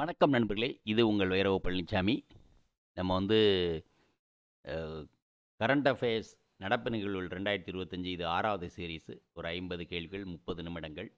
வணக்கம் நண்பர்களே. இது உங்கள் வைரவ பழனிசாமி நம்ம வந்து கரண்ட் அஃபேர்ஸ் நடப்பு நிகழ்வுகள் ரெண்டாயிரத்தி இருபத்தஞ்சி இது ஆறாவது சீரீஸு ஒரு ஐம்பது கேள்விகள் முப்பது நிமிடங்கள்.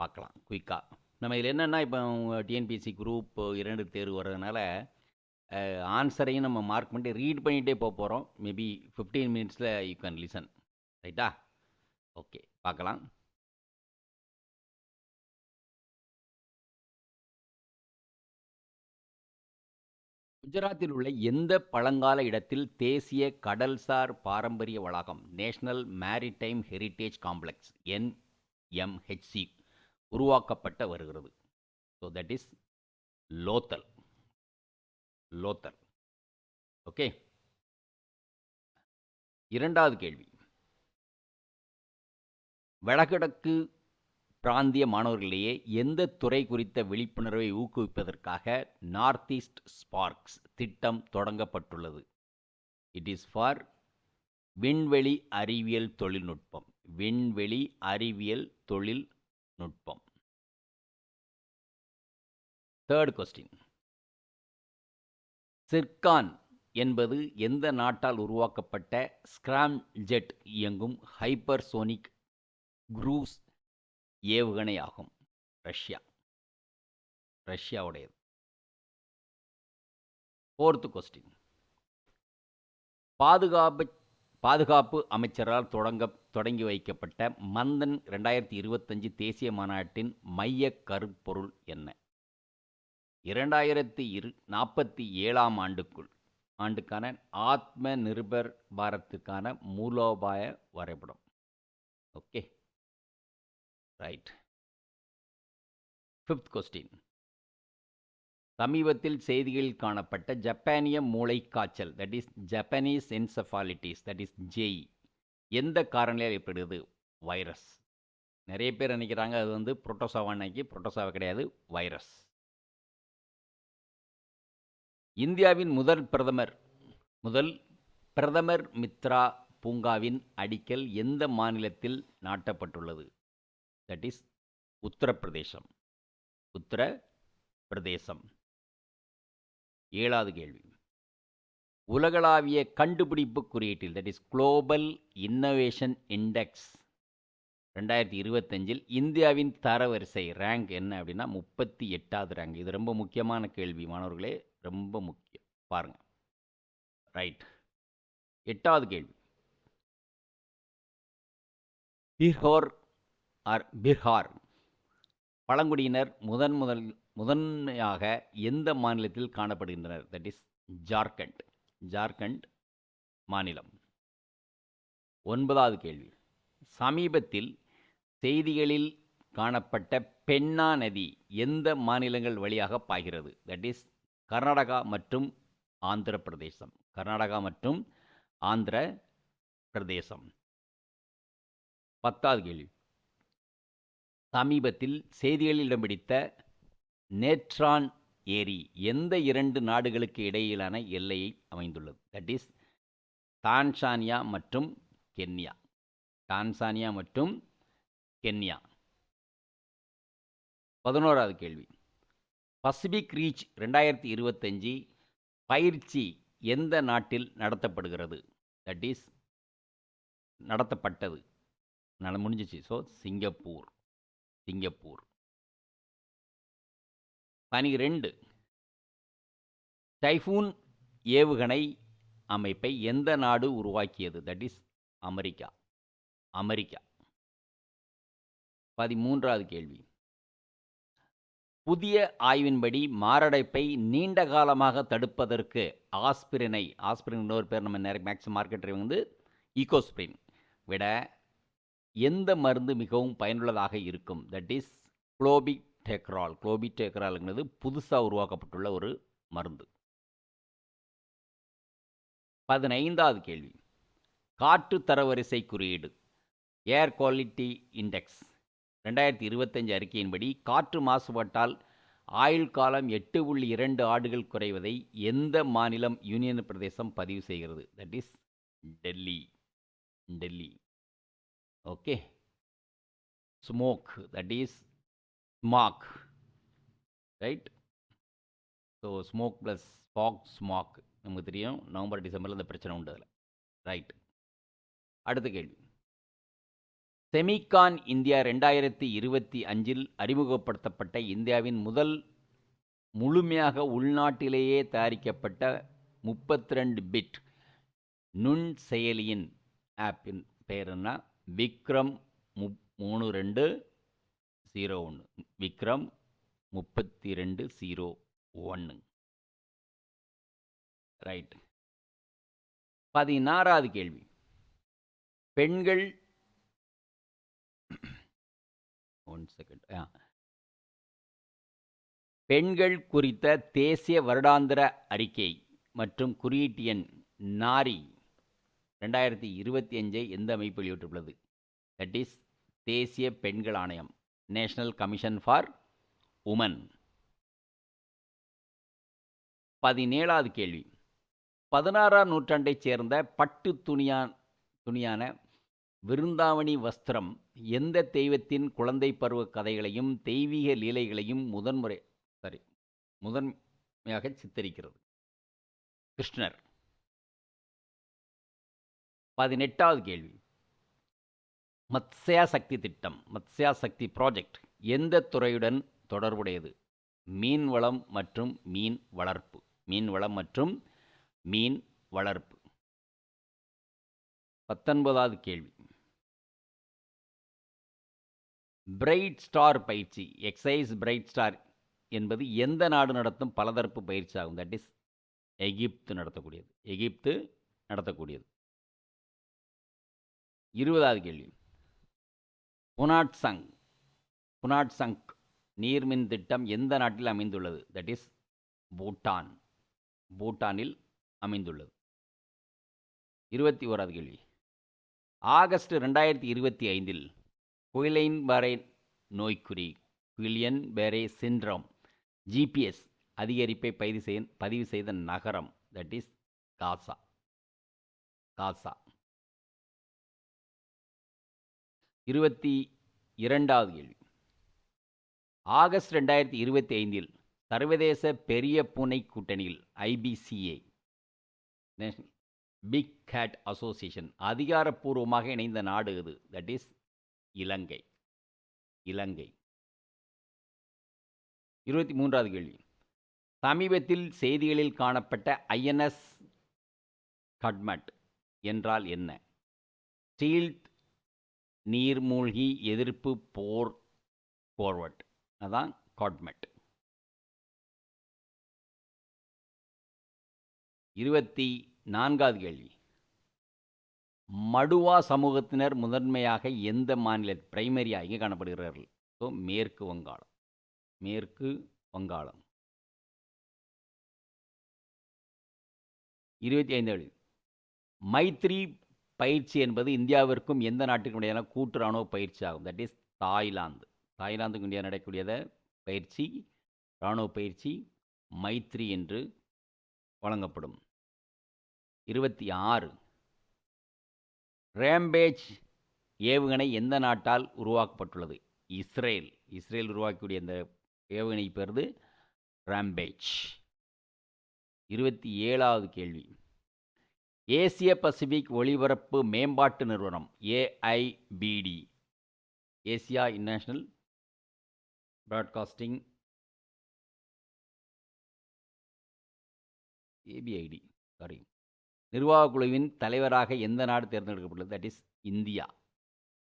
பார்க்கலாம் குயிக்காக நம்ம இதில் என்னென்னா இப்போ டிஎன்பிஎஸ்சி குரூப் இரண்டு தேர்வு வர்றதுனால ஆன்சரையும் நம்ம மார்க் பண்ணிட்டு ரீட் பண்ணிகிட்டே போக போகிறோம் மேபி ஃபிஃப்டீன் மினிட்ஸில் யூ கேன் லிசன் ரைட்டா ஓகே பார்க்கலாம். குஜராத்தில் உள்ள எந்த பழங்கால இடத்தில் தேசிய கடல்சார் பாரம்பரிய வளாகம் national maritime heritage complex NMHC உருவாக்கப்பட்ட வருகிறது? So that is Lothal Lothal okay இரண்டாவது கேள்வி. வடகிழக்கு பிராந்திய மாணவர்களிடையே எந்த துறை குறித்த விழிப்புணர்வை ஊக்குவிப்பதற்காக நார்த் ஈஸ்ட் ஸ்பார்க்ஸ் திட்டம் தொடங்கப்பட்டுள்ளது. இட் இஸ் ஃபார் விண்வெளி அறிவியல் தொழில்நுட்பம். விண்வெளி அறிவியல் தொழில்நுட்பம். தேர்ட் கொஸ்டின் சிர்கான் என்பது எந்த நாட்டால் உருவாக்கப்பட்ட ஸ்கிராம்ஜெட் இயங்கும் ஹைப்பர்சோனிக் குரூஸ் ஏவுகணை ஆகும் ரஷ்யா. ரஷ்யாவுடையது. ஃபோர்த்து கொஸ்டின் பாதுகாப்பு பாதுகாப்பு அமைச்சரால் தொடங்க தொடங்கி வைக்கப்பட்ட மந்தன் ரெண்டாயிரத்தி இருபத்தஞ்சு தேசிய மாநாட்டின் மைய கருப்பொருள் என்ன? இரண்டாயிரத்தி இரு நாற்பத்தி ஏழாம் ஆண்டுக்குள் ஆண்டுக்கான ஆத்ம நிருபர் பாரத்துக்கான மூலோபாய வரைபடம். ஓகே ரைட் ஃபிஃப்த் கொஸ்டின் சமீபத்தில் செய்திகளில் காணப்பட்ட ஜப்பானிய மூளை காய்ச்சல் that is Japanese encephalitis that is Jai எந்த காரணியால் ஏற்படுகிறது? வைரஸ் நிறைய பேர் நினைக்கிறாங்க அது வந்து புரோட்டோசாவா அன்னைக்கு புரோட்டோசாவா கிடையாது வைரஸ் இந்தியாவின் முதல் பிரதமர் முதல் பிரதமர் மித்ரா பூங்காவின் அடிக்கல் எந்த மாநிலத்தில் நாட்டப்பட்டுள்ளது? That is Uttar Pradesh. உத்தர பிரதேசம் ஏழாவது கேள்வி. உலகளாவிய கண்டுபிடிப்பு குறியீட்டில் that is global innovation index ரெண்டாயிரத்தி இருபத்தஞ்சில் இந்தியாவின் தரவரிசை ரேங்க் என்ன அப்படின்னா முப்பத்தி எட்டாவது ரேங்க் இது ரொம்ப முக்கியமான கேள்வி மாணவர்களே ரொம்ப முக்கியம். பாருங்கள் ரைட் எட்டாவது கேள்வி. பிஹோர் ஆர் பீகார். பழங்குடியினர் முதன் முதல் முதன்மையாக எந்த மாநிலத்தில் காணப்படுகின்றனர்? That is Jharkhand. ஜார்க்கண்ட் மாநிலம். ஒன்பதாவது கேள்வி. சமீபத்தில் செய்திகளில் காணப்பட்ட பெண்ணா நதி எந்த மாநிலங்கள் வழியாக பாய்கிறது? தட் இஸ் கர்நாடகா மற்றும் ஆந்திர பிரதேசம் கர்நாடகா மற்றும் ஆந்திர பிரதேசம் பத்தாவது கேள்வி. சமீபத்தில் செய்திகளில் இடம் பிடித்த நேட்ரான் ஏரி எந்த இரண்டு நாடுகளுக்கு இடையிலான எல்லையை அமைந்துள்ளது? தட் இஸ் டான்சானியா மற்றும் கென்யா. டான்சானியா மற்றும் கென்யா. பதினோராவது கேள்வி. பசிபிக் ரீச் ரெண்டாயிரத்தி இருபத்தஞ்சி பயிற்சி எந்த நாட்டில் நடத்தப்படுகிறது? தட் இஸ் நடத்தப்பட்டது. நல்ல முடிஞ்சிச்சு. So Singapore. சிங்கப்பூர். பனிரெண்டு. டைஃபூன் ஏவுகணை அமைப்பை எந்த நாடு உருவாக்கியது? That is America. அமெரிக்கா. பதிமூன்றாவது கேள்வி. புதிய ஆய்வின்படி மாரடைப்பை நீண்ட காலமாக தடுப்பதற்கு ஆஸ்பிரினை ஆஸ்பிரின் இன்னொரு பேர் நம்ம நிறைய மேக்ஸ் மார்க்கெட் வந்து ஈகோஸ்பிரின். விட எந்த மருந்து மிகவும் பயனுள்ளதாக இருக்கும்? தட் இஸ் குளோபிடெக்ரால் குளோபிடெக்ரால்ங்கிறது புதுசாக உருவாக்கப்பட்டுள்ள ஒரு மருந்து. பதினைந்தாவது கேள்வி. காற்று தரவரிசை குறியீடு. ஏர் குவாலிட்டி இண்டெக்ஸ் ரெண்டாயிரத்தி இருபத்தஞ்சு அறிக்கையின்படி காற்று மாசுபாட்டால் ஆயுள் காலம் எட்டு புள்ளி இரண்டு ஆண்டுகள் குறைவதை எந்த மாநிலம் யூனியன் பிரதேசம் பதிவு செய்கிறது? That is Delhi Delhi okay smoke that is smog right so smoke plus fog smog நமக்கு தெரியும். நவம்பர் டிசம்பரில் இந்த பிரச்சனை உண்டு அதில். ரைட் அடுத்த கேள்வி. செமிகான் இந்தியா ரெண்டாயிரத்தி இருபத்தி அஞ்சில் அறிமுகப்படுத்தப்பட்ட இந்தியாவின் முதல் முழுமையாக உள்நாட்டிலேயே தயாரிக்கப்பட்ட முப்பத்தி ரெண்டு பிட் நுண் செயலியின் ஆப்பின் பெயர் என்ன? விக்ரம் மு மூணு ரெண்டு ஜீரோ ஒன்று விக்ரம் முப்பத்தி ரெண்டு ஜீரோ ஒன்று ரைட். பதினாறாவது கேள்வி. பெண்கள் ஒன் செகண்ட் ஆ. பெண்கள் குறித்த தேசிய வருடாந்திர அறிக்கை மற்றும் குறியீட்டு எண் நாரி. ரெண்டாயிரத்தி இருபத்தி அஞ்சை எந்த அமைப்பு வெளியிட்டுள்ளது? தட் இஸ் தேசிய பெண்கள் ஆணையம் நேஷனல் கமிஷன் ஃபார் உமன் பதினேழாவது கேள்வி. பதினாறாம் நூற்றாண்டைச் சேர்ந்த பட்டு துணியா துணியான விருந்தாவணி வஸ்திரம் எந்த தெய்வத்தின் குழந்தை பருவ கதைகளையும் தெய்வீக லீலைகளையும் முதன்முறை சாரி முதன்மையாக சித்தரிக்கிறது. கிருஷ்ணர். பதினெட்டாவது கேள்வி. மத்ஸ்யா சக்தி திட்டம் மத்ஸ்யா சக்தி ப்ராஜெக்ட் எந்த துறையுடன் தொடர்புடையது? மீன் வளம் மற்றும் மீன் வளர்ப்பு. மீன் வளம் மற்றும் மீன் வளர்ப்பு. பத்தொன்பதாவது கேள்வி. பிரைட் ஸ்டார் பயிற்சி எக்ஸைஸ் பிரைட் ஸ்டார் என்பது எந்த நாடு நடத்தும் பலதரப்பு பயிற்சி ஆகும் தட் இஸ் எகிப்து நடத்தக்கூடியது. எகிப்து நடத்தக்கூடியது. இருபதாவது கேள்வி. புனாட் சங். புனாட் சங்க் நீர்மின் திட்டம் எந்த நாட்டில் அமைந்துள்ளது? That is Bhutan. பூட்டானில் அமைந்துள்ளது. இருபத்தி ஓராவது கேள்வி. ஆகஸ்ட் ரெண்டாயிரத்தி இருபத்தி ஐந்தில் குயிலைன் பேரே நோய்க்குறி குயிலியன் பேரே சின்ட்ரோம் ஜிபிஎஸ் அதிகரிப்பை பதிவு செய்ய பதிவு செய்த நகரம் தட் இஸ் காசா. காசா. இருபத்தி இரண்டாவது கேள்வி. ஆகஸ்ட் ரெண்டாயிரத்தி இருபத்தி ஐந்தில் சர்வதேச பெரிய பூனை கூட்டணியில் IBCA national big cat association அதிகாரப்பூர்வமாக இணைந்த நாடு இது தட் இஸ் இலங்கை. இலங்கை. இருபத்தி மூன்றாவது கேள்வி. சமீபத்தில் செய்திகளில் காணப்பட்ட ஐஎன்எஸ் கட்மட் என்றால் என்ன? ஸ்டீல்த் நீர்மூழ்கி எதிர்ப்பு போர் போர்வட் அதான் காட்மெட் இருபத்தி நான்காவது கேள்வி. மடுவா சமூகத்தினர் முதன்மையாக எந்த மாநில பிரைமரியாக இங்கே காணப்படுகிறார்கள்? ஸோ மேற்கு வங்காளம். மேற்கு வங்காளம். இருபத்தி ஐந்தாவது மைத்ரி பயிற்சி என்பது இந்தியாவிற்கும் எந்த நாட்டுக்கும் இடையான கூட்டு இராணுவ பயிற்சி ஆகும். That is Thailand. தாய்லாந்துக்கு இந்தியா நடக்கக்கூடியத பயிற்சி இராணுவ பயிற்சி மைத்ரி என்று வழங்கப்படும். இருபத்தி ஆறு. ரேம்பேஜ் ஏவுகணை எந்த நாட்டால் உருவாக்கப்பட்டுள்ளது? இஸ்ரேல். இஸ்ரேல் உருவாக்கக்கூடிய இந்த ஏவுகணை பெறுது ரேம்பேஜ். இருபத்தி ஏழாவது கேள்வி. ஏசிய பசிபிக் ஒளிபரப்பு மேம்பாட்டு நிறுவனம் AIBD. Asia international broadcasting. ABID sorry நிர்வாகக் குழுவின் தலைவராக எந்த நாடு தேர்ந்தெடுக்கப்பட்டுள்ளது? That is India.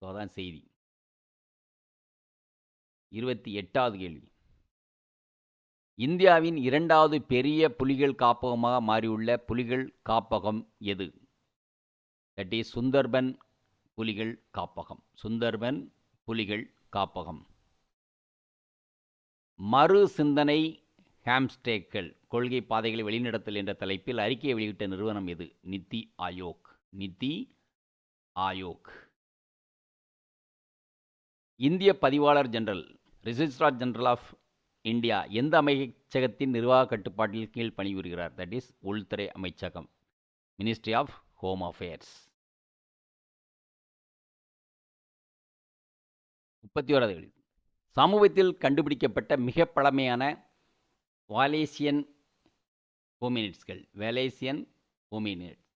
ஸோ அதான் செய்தி. இருபத்தி எட்டாவது கேள்வி. இந்தியாவின் இரண்டாவது பெரிய புலிகள் காப்பகமாக மாறியுள்ள புலிகள் காப்பகம் எது? தட் இஸ் சுந்தர்பன் புலிகள் காப்பகம். சுந்தர்பன் புலிகள் காப்பகம். மறு சிந்தனை ஹாம்ஸ்டேக்கள் கொள்கை பாதைகளை வெளிநடத்தல் என்ற தலைப்பில் அறிக்கையை வெளியிட்ட நிறுவனம் எது? நித்தி ஆயோக். நித்தி ஆயோக். இந்திய பதிவாளர் general registrar general of India எந்த அமைச்சகத்தின் நிர்வாக கட்டுப்பாட்டில் கீழ் பணிபுரிகிறார்? தட் இஸ் உள்துறை அமைச்சகம். மினிஸ்ட்ரி ஆஃப் ஹோம் அஃபேர்ஸ் முப்பத்தி ஓராவது சமூகத்தில் கண்டுபிடிக்கப்பட்ட மிக பழமையான வாலேசியன் ஹோமினிட்ஸ்கள். வேலேசியன் ஹோமினிட்ஸ்.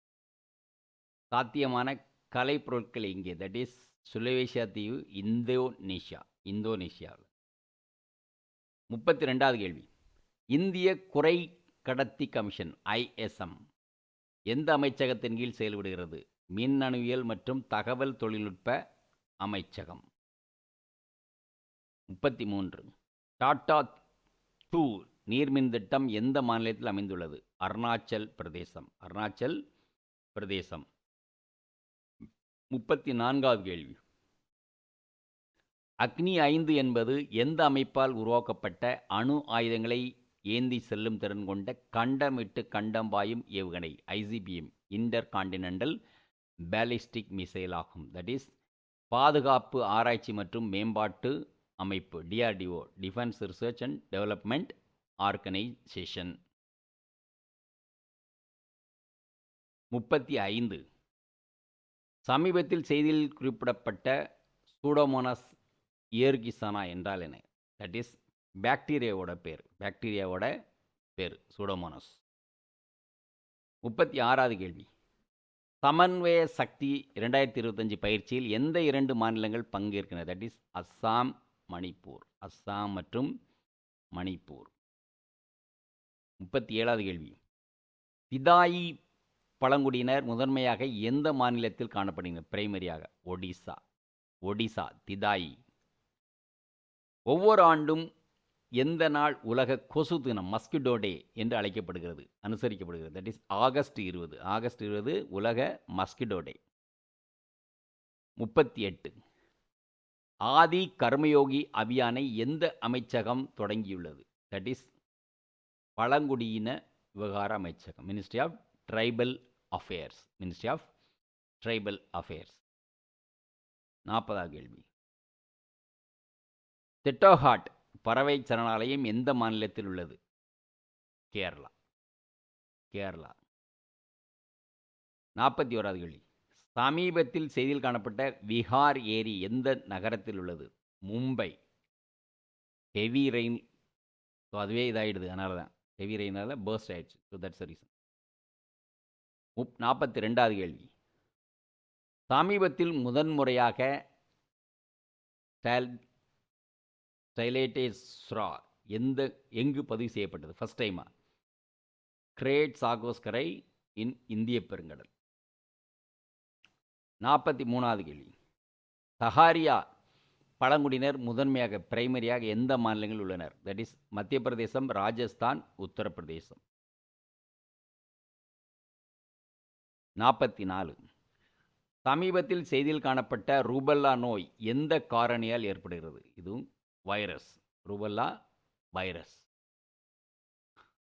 சாத்தியமான கலைப்பொருட்கள் இங்கே தட் இஸ் சுலவேஷியா தீவு இந்தோனேஷியா. இந்தோனேஷியாவில். முப்பத்தி ரெண்டாவது கேள்வி. இந்திய குறை கடத்தி கமிஷன் ஐஎஸ்எம் எந்த அமைச்சகத்தின் கீழ் செயல்படுகிறது? மின்னணுவியல் மற்றும் தகவல் தொழில்நுட்ப அமைச்சகம். முப்பத்தி மூன்று டாடா டூ நீர்மின் திட்டம் எந்த மாநிலத்தில் அமைந்துள்ளது? அருணாச்சல் பிரதேசம். அருணாச்சல் பிரதேசம். முப்பத்தி நான்காவது கேள்வி. அக்னி ஐந்து என்பது எந்த அமைப்பால் உருவாக்கப்பட்ட அணு ஆயுதங்களை ஏந்தி செல்லும் திறன் கொண்ட கண்டமிட்டு கண்டம் பாயும் ஏவுகணை ICBM intercontinental ballistic missile ஆகும் தட் இஸ் பாதுகாப்பு ஆராய்ச்சி மற்றும் மேம்பாட்டு அமைப்பு DRDO defence research and development organisation முப்பத்தி ஐந்து. சமீபத்தில் செய்தியில் குறிப்பிடப்பட்ட சூடோமோனாஸ் இயர்கிசானா என்றால் என்ன? தட் இஸ் பாக்டீரியாவோட பேர். பாக்டீரியாவோட பேர் சூடோமோனஸ் முப்பத்தி ஆறாவது கேள்வி. சமன்வய சக்தி இரண்டாயிரத்தி இருபத்தஞ்சி பயிற்சியில் எந்த இரண்டு மாநிலங்கள் பங்கேற்கின்றன? That is Assam Manipur. Assam மற்றும் மணிப்பூர். முப்பத்தி ஏழாவது கேள்வி. திதாயி பழங்குடியினர் முதன்மையாக எந்த மாநிலத்தில் காணப்படுகின்றனர் பிரைமரியாக ஒடிசா. ஒடிசா திதாயி ஒவ்வொரு ஆண்டும் எந்த நாள் உலக கொசு தினம் மஸ்கிட்டோ டே என்று அழைக்கப்படுகிறது அனுசரிக்கப்படுகிறது. தட் இஸ் ஆகஸ்ட் இருபது. ஆகஸ்ட் இருபது உலக மஸ்கிட்டோ டே. முப்பத்தி எட்டு. ஆதி கர்மயோகி அபியானை எந்த அமைச்சகம் தொடங்கியுள்ளது? தட் இஸ் பழங்குடியின விவகார அமைச்சகம். Ministry of tribal affairs ministry of tribal affairs நாற்பதாவது கேள்வி. திட்டோஹாட் பறவை சரணாலயம் எந்த மாநிலத்தில் உள்ளது? கேரளா. கேரளா. நாற்பத்தி ஓராவது கேள்வி. சமீபத்தில் செய்தியில் காணப்பட்ட விஹார் ஏரி எந்த நகரத்தில் உள்ளது? மும்பை. ஹெவி ரெயின் ஸோ அதுவே இதாகிடுது அதனால தான் ஹெவி ரெயினால் பேர்ஸ்ட் ஆயிடுச்சு. ஸோ தட்ஸ் ரீசன் முப் நாற்பத்தி ரெண்டாவது கேள்வி. சமீபத்தில் முதன்முறையாக ஸ்டைல் ஸ்டைலேட்டேஸ்ரா எந்த எங்கு பதிவு செய்யப்பட்டது? ஃபஸ்ட் டைமா கிரேட் சாகோஸ்கரை இன் இந்திய பெருங்கடல். நாற்பத்தி மூணாவது கேள்வி. சஹாரியா பழங்குடியினர் முதன்மையாக பிரைமரியாக எந்த மாநிலங்களில் உள்ளனர்? தட் இஸ் மத்திய பிரதேசம் ராஜஸ்தான் உத்தரப்பிரதேசம். நாற்பத்தி நாலு சமீபத்தில் செய்தியில் காணப்பட்ட ரூபல்லா நோய் எந்த காரணியால் ஏற்படுகிறது? இதுவும் வைரஸ் ரூபல்லா வைரஸ்.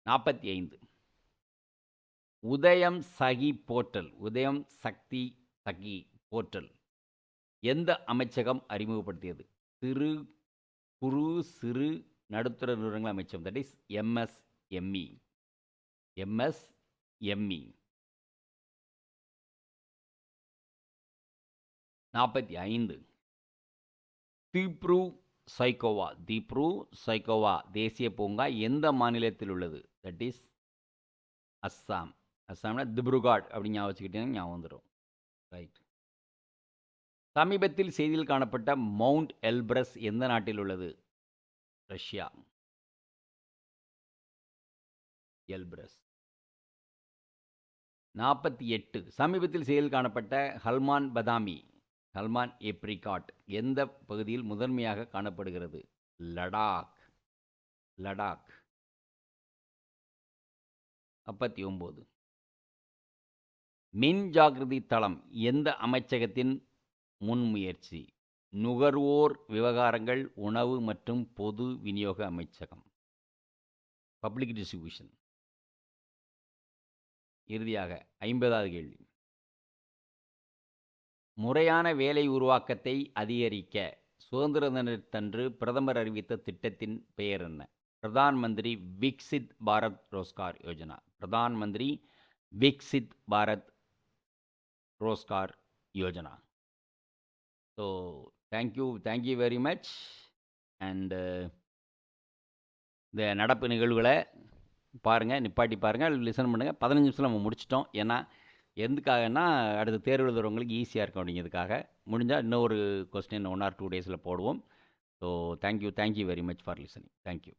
நாற்பத்தி ஐந்து உதயம் சகி போர்ட்டல் உதயம் சக்தி சகி போர்ட்டல் எந்த அமைச்சகம் அறிமுகப்படுத்தியது? சிறு குறு சிறு நடுத்தர நிறுவனங்கள் அமைச்சகம். தட் இஸ் எம்எஸ்எம்இ எம்எஸ்எம்இ நாற்பத்தி ஐந்து திப்ரூ சைக்கோவா தீப்ரூ சைக்கோவா தேசிய பூங்கா எந்த மாநிலத்தில் உள்ளது? That is Assam. அஸ்ஸாம்னா திப்ருகாட் அப்படின்னு ஞாபகம் வச்சுக்கிட்டீங்கன்னா ஞாபகம் வந்துடும் ரைட் சமீபத்தில் செய்தியில் காணப்பட்ட மவுண்ட் எல்பிரஸ் எந்த நாட்டில் உள்ளது? ரஷ்யா. எல்பிரஸ். நாற்பத்தி எட்டு. சமீபத்தில் செய்தியில் காணப்பட்ட ஹல்மான் பதாமி. சல்மான் எப்ரிகாட் எந்த பகுதியில் முதன்மையாக காணப்படுகிறது? லடாக். லடாக். முப்பத்தி ஒம்பது மின் ஜாகிரதி தளம் எந்த அமைச்சகத்தின் முன்முயற்சி? நுகர்வோர் விவகாரங்கள் உணவு மற்றும் பொது விநியோக அமைச்சகம். Public distribution. இறுதியாக ஐம்பதாவது கேள்வி. முறையான வேலை உருவாக்கத்தை அதிகரிக்க சுதந்திர தினத்தன்று பிரதமர் அறிவித்த திட்டத்தின் பெயர் என்ன? Pradhan Mantri Viksit Bharat Rozgar Yojana. Pradhan Mantri Viksit Bharat Rozgar Yojana. So thank you thank you very much and இந்த நடப்பு நிகழ்வுகளை பாருங்கள் நிப்பாட்டி பாருங்கள் லிசன் பண்ணுங்கள் பதினஞ்சு நிமிஷத்தில் நம்ம முடிச்சிட்டோம். ஏன்னா எதுக்காகன்னா அடுத்த தேர்வு எழுதுறவங்களுக்கு ஈஸியாக இருக்கும் அப்படிங்கிறதுக்காக. முடிஞ்சால் இன்னொரு கொஸ்டின் ஒன் ஆர் டூ டேஸில் போடுவோம். So thank you thank you very much for listening thank you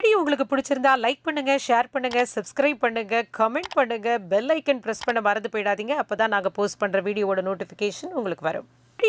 video உங்களுக்கு பிடிச்சிருந்தா லைக் பண்ணுங்க ஷேர் பண்ணுங்க சப்ஸ்கிரைப் பண்ணுங்க கமெண்ட் பண்ணுங்க பெல் ஐக்கன் ப்ரெஸ் பண்ண மறந்து போயிடாதீங்க. அப்பதான் நாங்கள் போஸ்ட் பண்ணுற வீடியோவோட நோட்டிஃபிகேஷன் உங்களுக்கு வரும்.